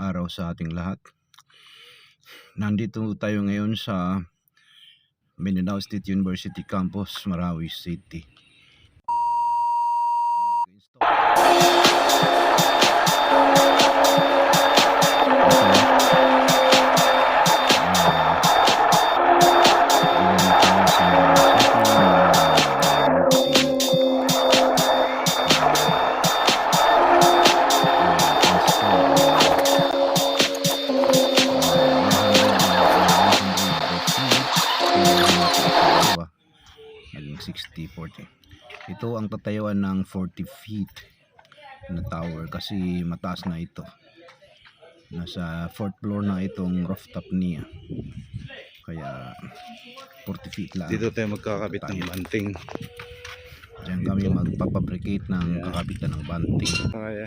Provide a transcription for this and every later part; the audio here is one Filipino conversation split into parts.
Araw sa ating lahat. Nandito tayo ngayon sa Mindanao State University Campus, Marawi City. Naging 60-40. Ito ang tatayuan ng 40 feet na tower kasi mataas na ito. Nasa fourth floor na itong rooftop niya. Kaya 40 feet lang. Dito tayo magkakabit ng banting. Diyan kami magpapabricate ng Yeah. kakabitan ng banting. Kaya,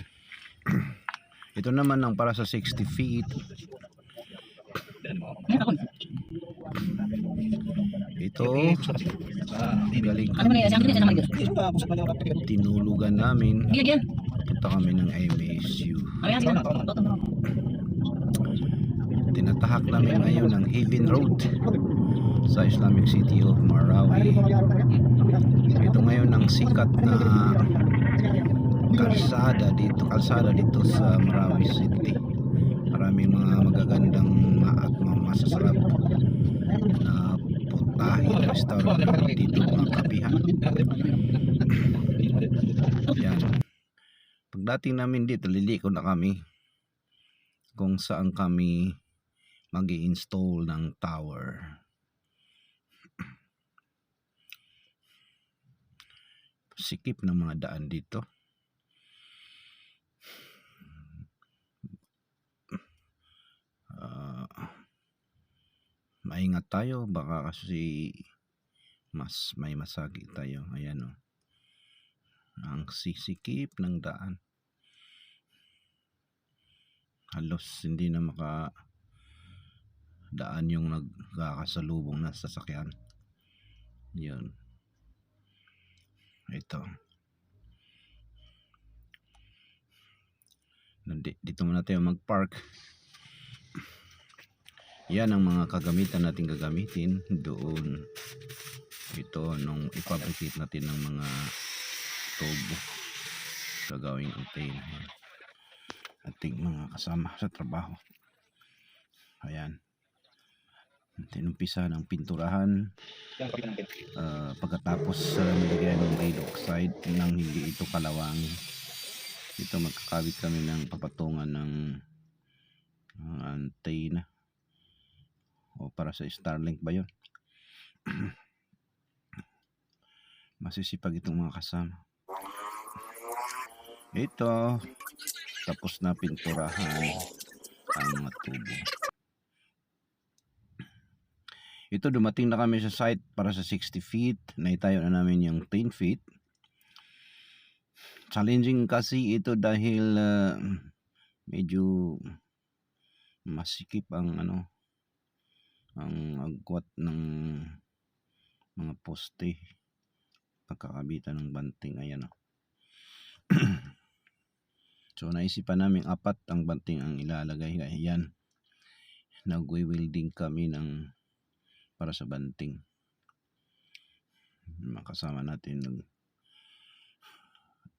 Ito naman ang para sa 60 feet. Ito, galing Ano kita naman tinulugan namin. Punta kami ng MSU. Ano. Tinatahak namin ngayon ang Haven Road sa Islamic City of Marawi. Ito ngayon ang sikat na kalsada dito, kalsada dito sa Marawi City. Maraming mga magagandang masasarap na putahin restaurant dito mga kapihan. Yan. Pagdating namin dito, liliko na kami kung saan kami mag install ng tower. Sikip ng mga daan dito. Maingat tayo baka kasi mas may masagi tayo. Ayan o. Ang sisikip ng daan. Halos hindi na maka daan yung nagkakasalubong na sasakyan. Yun. Ito. Dito muna tayo mag-park. Yan ang mga kagamitan natin gagamitin doon. Ito nung ipabricate natin ng mga tubo. Gagawing antena. Yan. Ating mga kasama sa trabaho. Ayan. Tinumpisa ng pinturahan ah, pagkatapos uh, nilagyan ng lead oxide nang hindi ito kalawang ito magkakabit kami ng papatungan ng ng antena o para sa Starlink ba yun masisipag itong mga kasama ito tapos na pinturahan ang mga tubo ito dumating na kami sa site para sa 60 feet. Naitayo na namin yung 10 feet. Challenging kasi ito dahil ah, medyo masikip ang ano ang agwat ng mga poste pagkakabitan ng banting ayan o. so naisipan namin apat ang banting ang ilalagay ayan nagwi-welding kami ng para sa banting. Makasama natin nag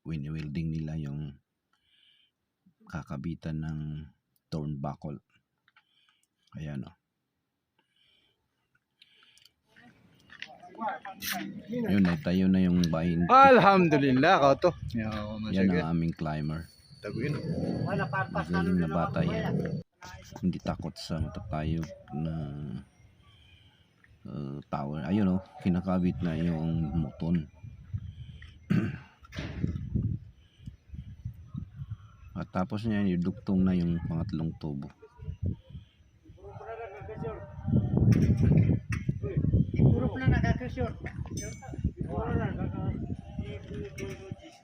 wini-welding nila yung kakabitan ng turnbuckle. Ayan o. Ayun, tayo na yung bahin. Alhamdulillah, ka to. Yan ang aming climber. Taguin. Magaling na bata yan. Hindi takot sa matatayog na uh, tower. Ayun oh, kinakabit na yung muton. At tapos niya, idugtong na yung pangatlong tubo.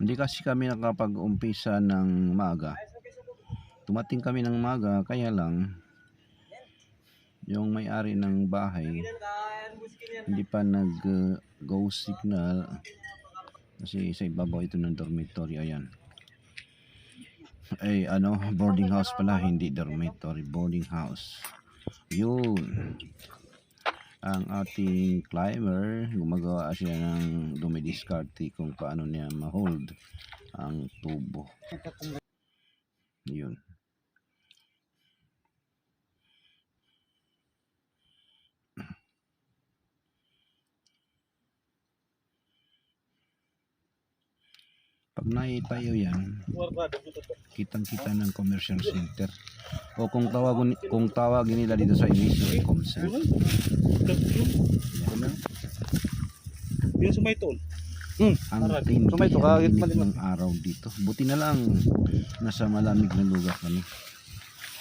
Hindi kasi kami nakapag-umpisa ng maga. Tumating kami ng maga, kaya lang yung may-ari ng bahay hindi pa nag uh, signal kasi sa ibabaw ito ng dormitory ayan ay ano, boarding house pala, hindi dormitory, boarding house. Yun. Ang ating climber, gumagawa siya ng dumidiskarte kung paano niya ma-hold ang tubo. Yun. Naitayo yan, kitang-kita ng commercial center. O kung tawagin kung tawagin nila dito sa English ay Comcel. Yung sumay tol. Ang Aral. tindi Sumay to, ang kahit ng araw dito. Buti na lang nasa malamig na lugar kami.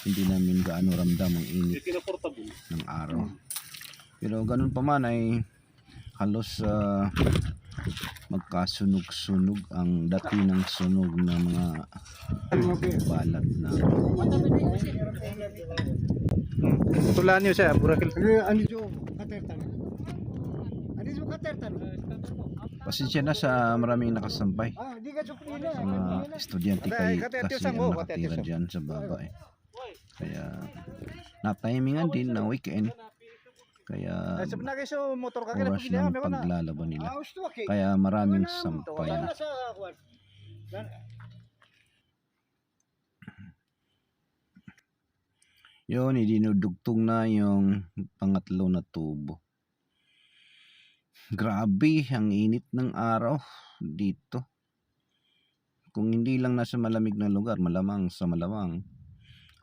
Hindi namin gaano ramdam ang init ng araw. Pero ganun pa man ay halos ah, magkasunog-sunog ang dati ng sunog ng mga balat na Tulaan niyo siya, burakil. Ano yung katertan? Ano yung katertan? pasensya na sa maraming nakasampay. Ah. Sa mga estudyante kay Kaya, kasi ang nakatira dyan sa baba eh. Kaya na-timingan din ng weekend. Kaya oras pagkila, ng paglalaban nila. Ah. Kaya maraming sampay. Wala sa kwan. Yun, idinudugtong na yung pangatlo na tubo. Grabe, ang init ng araw dito. Kung hindi lang nasa malamig na lugar, malamang sa malawang,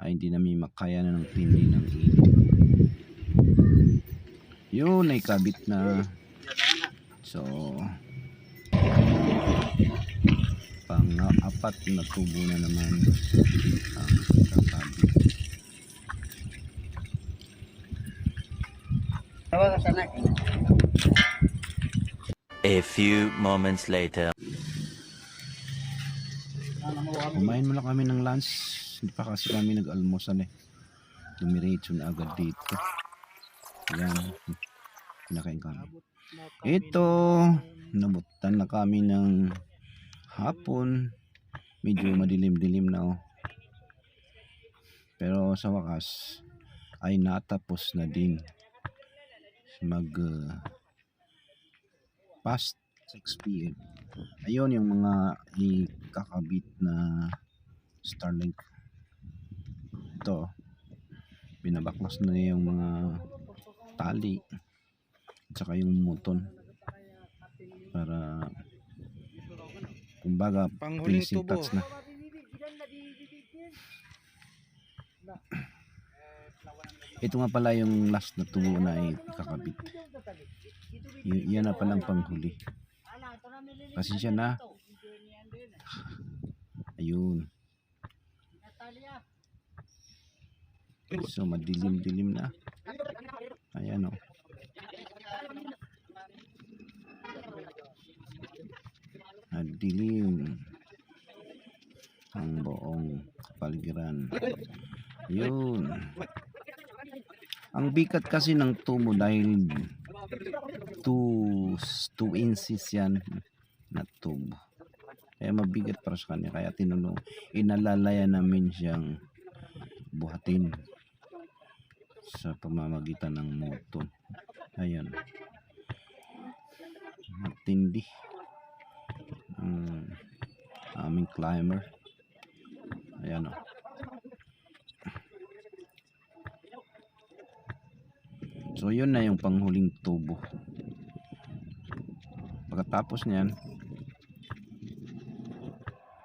ay hindi namin makaya na ng tindi ng init. Yun, ay kabit na. So, pang-apat na tubo na naman ang kakabit. A few moments later. Kumain muna kami ng lunch. Hindi pa kasi kami nag-almusal eh. Dumiretso na agad dito. Yan. Pinakain kami. Ito, nabutan na kami ng hapon. Medyo madilim-dilim na oh. Pero sa wakas ay natapos na din. Mag uh, past 6 p.m. Ayun yung mga ikakabit na Starlink. Ito. Binabaklas na yung mga tali. At saka yung muton. Para kumbaga finishing touch na. Ito nga pala yung last na tubo na ikakabit. Y- yan na palang panghuli. Pasensya na. Ayun. So madilim-dilim na. Ayan o. Madilim. Ang buong kapaligiran. Yun. Ang bigat kasi ng tubo dahil 2 2 inches yan na tubo. Kaya mabigat para sa kanya. Kaya tinulong, inalalaya namin siyang buhatin sa pamamagitan ng moto. Ayan. Matindi. Ang aming climber. Ayan o. So yun na yung panghuling tubo. Pagkatapos niyan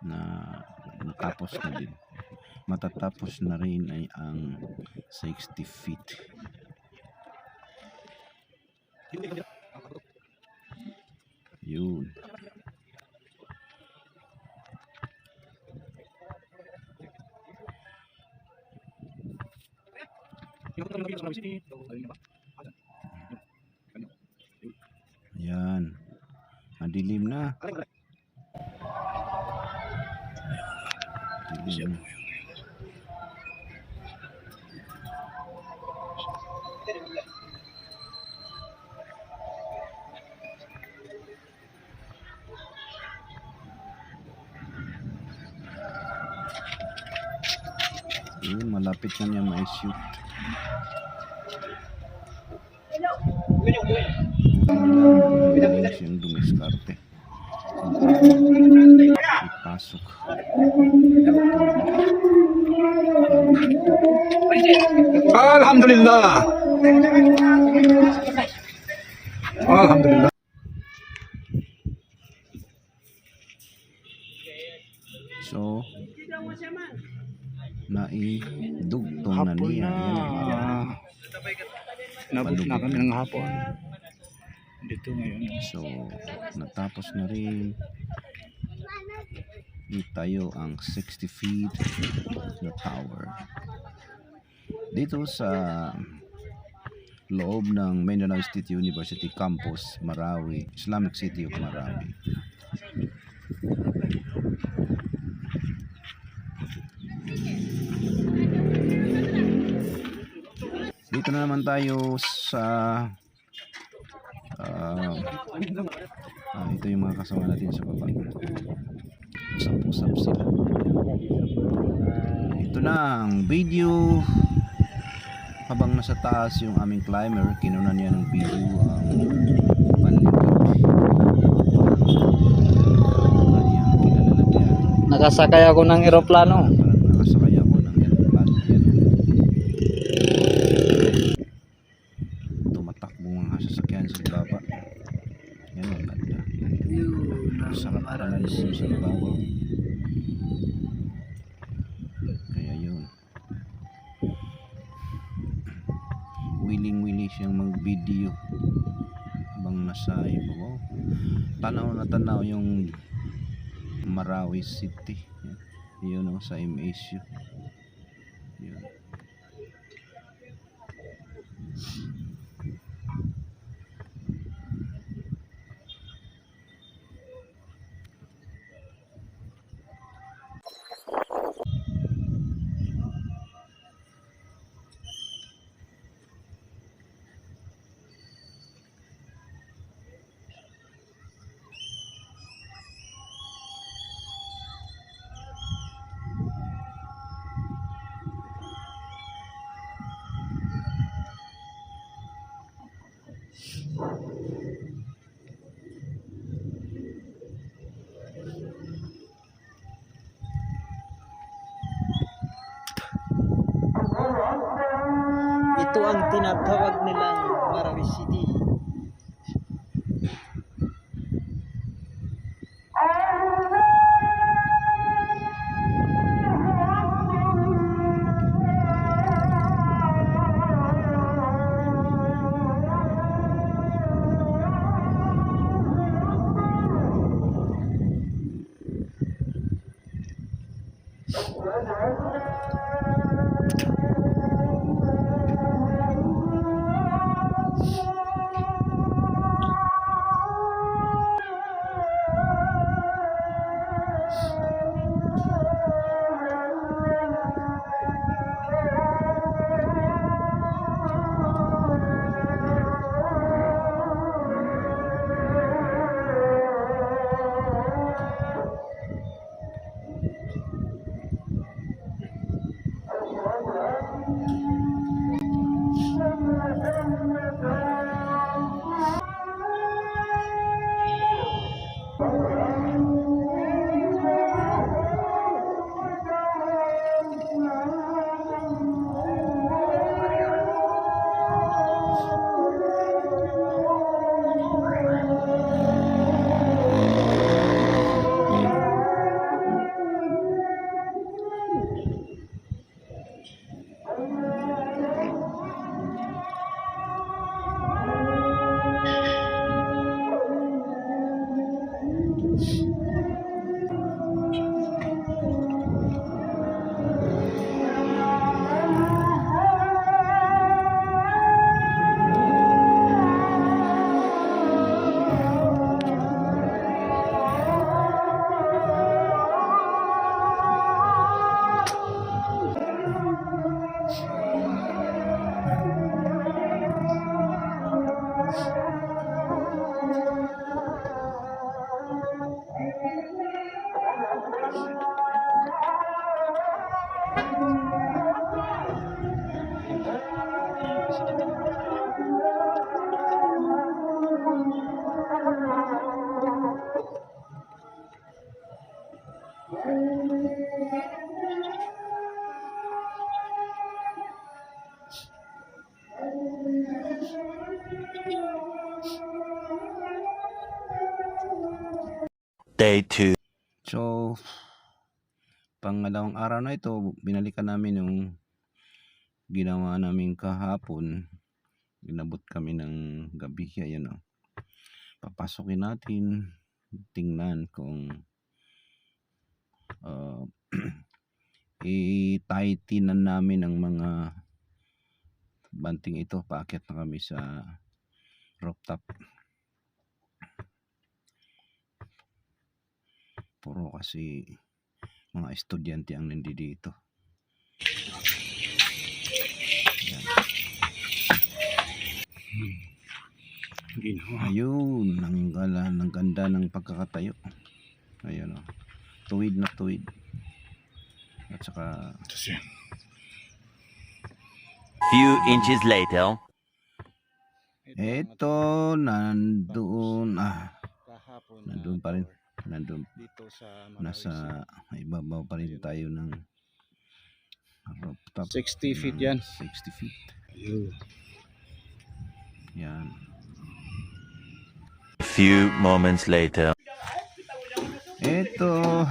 na natapos na din. Matatapos na rin ay ang 60 feet. Yun. Yan. Madilim na. Dilim. Yun, malapit na niya may shoot. Magaling siyang dumiskarte. Ipasok. Alhamdulillah. Alhamdulillah. Natapos na rin. Itayo ang 60 feet na tower. Dito sa loob ng Mindanao State University Campus, Marawi, Islamic City of Marawi. Dito na naman tayo sa ah, ah, ito yung mga kasama natin sa baba. Usap-usap sila. Ito na ang video habang nasa taas yung aming climber, kinunan niya ng video ang kinalalagyan. Nakasakay ako ng eroplano. Parang nakasakay ako ng aeroplano. Yan. Tumatakbo mga sasakyan sa baba. Yan ang ganda. Sarap para na doon sa babaw. Kaya yun. Willing-willing siyang mag-video habang nasa ibabaw. Tanaw na tanaw yung Marawi City. Yun o, sa MSU. Yun. Ito ang tinatawag nilang Marawi City. Day 2. So, pangalawang araw na ito, binalikan namin yung ginawa namin kahapon. Inabot kami ng gabi. Ayan o. Papasokin natin. Tingnan kung uh, i-tightinan namin ang mga banting ito. Paakyat na kami sa rooftop. Puro kasi mga estudyante ang nandito. Ginawa. Ayun, ang, gala, ang ganda ng pagkakatayo. Ayun o. Tuwid na tuwid. At saka, Ito. Few inches later. eto, nandoon, ah, nandun pa rin. Nandun, dito sa nasa ibabaw pa rin tayo ng rooftop. 60 feet yan. 60 feet. Ayun. Yan. A few moments later. Ito,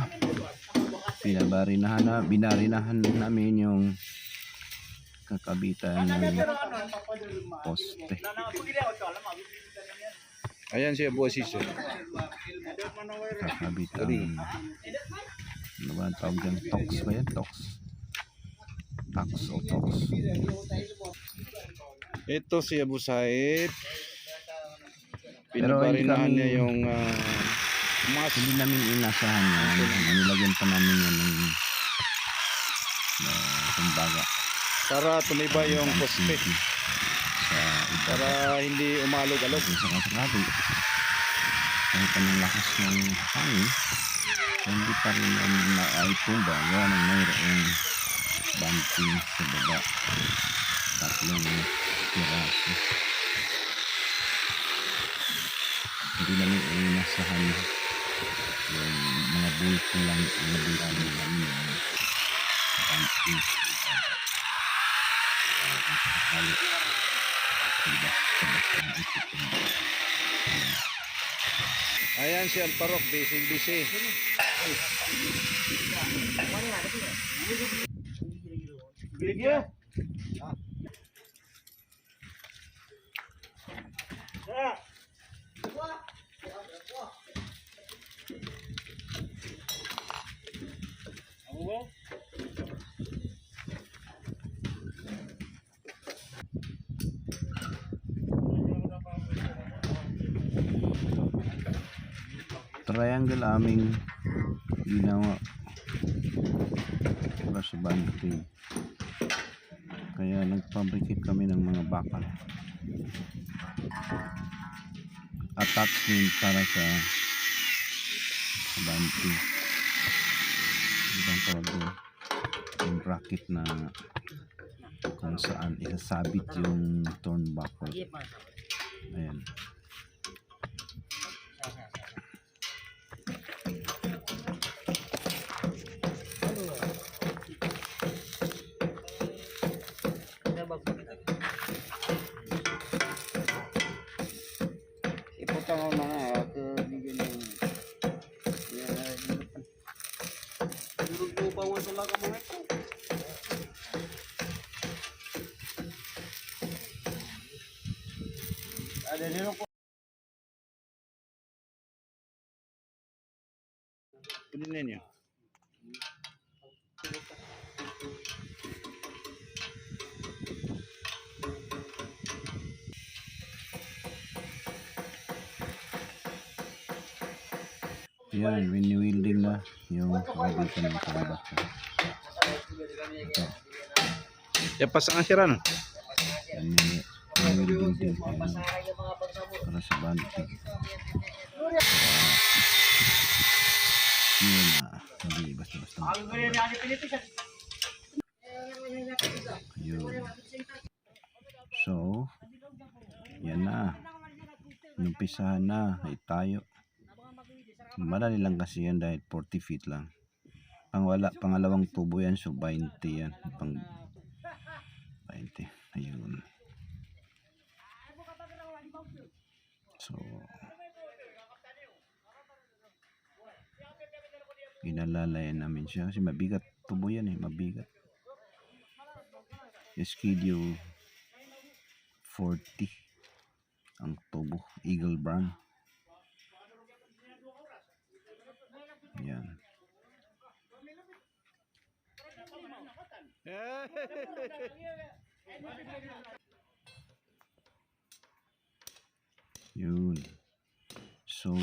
pinabarinahan na, binarinahan namin yung kakabitan ng poste. Ayan siya, buwas siya. Kakabitan ng, ano ba ang tawag dyan? Tox ba yan? Tox. Tox o tox. Ito si Abu Said. Pinabarinahan niya yung uh, mas Hindi namin inasahan yan. Nilagyan pa namin yan ng uh, kumbaga. para tumibay yung poste. Sa. Para hindi umalog-alog. Kung sakasakali, kahit anong lakas ng hangin, hindi pa rin yan naaitumba. Gawa ng mayroong banting sa baba. Tatlong piraso. Hindi namin inasahan yung mga bulto lang ang nabigyan namin yung banting sa baba. Uh, kung sakali, diba, sa basta ng isip yung Ayan si Alparok, busy-busy. Triangle aming ginawa. Para sa banting kaya nagfabricate kami ng mga bakal attachment para sa banting ibang tawag doon yung bracket na kung saan isasabit yung turnbuckle ayan Yan, wini-wielding na yung kabitan ng tambak. Ito, Yapas ang siran. yan yung wini-wielding din. Yan, para sa banting. Yun na, hindi basta-basta. Yun. So, yan na. Inumpisahan na. Ay tayo. Madali lang kasi yan dahil 40 feet lang. Pangwala, pangalawang tubo yan, so 20 yan. Pang 20. Ayun. So, Ginalalayan namin siya kasi mabigat tubo yan eh, mabigat. Esquidio 40 ang tubo, Eagle Brown. Yan. Yun. So,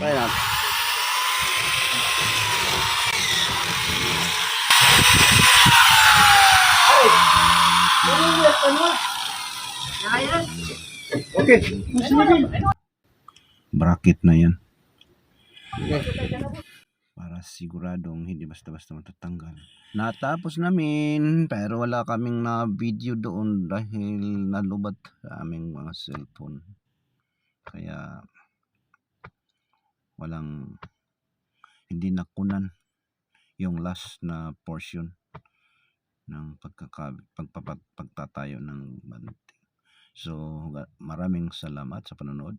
bracket na yan. Para siguradong hindi basta-basta matatanggal. Natapos namin, pero wala kaming na video doon dahil nalubat sa aming mga cellphone. Kaya walang hindi nakunan yung last na portion ng pagkaka, pagpapat, pagtatayo ng banting. So, maraming salamat sa panonood.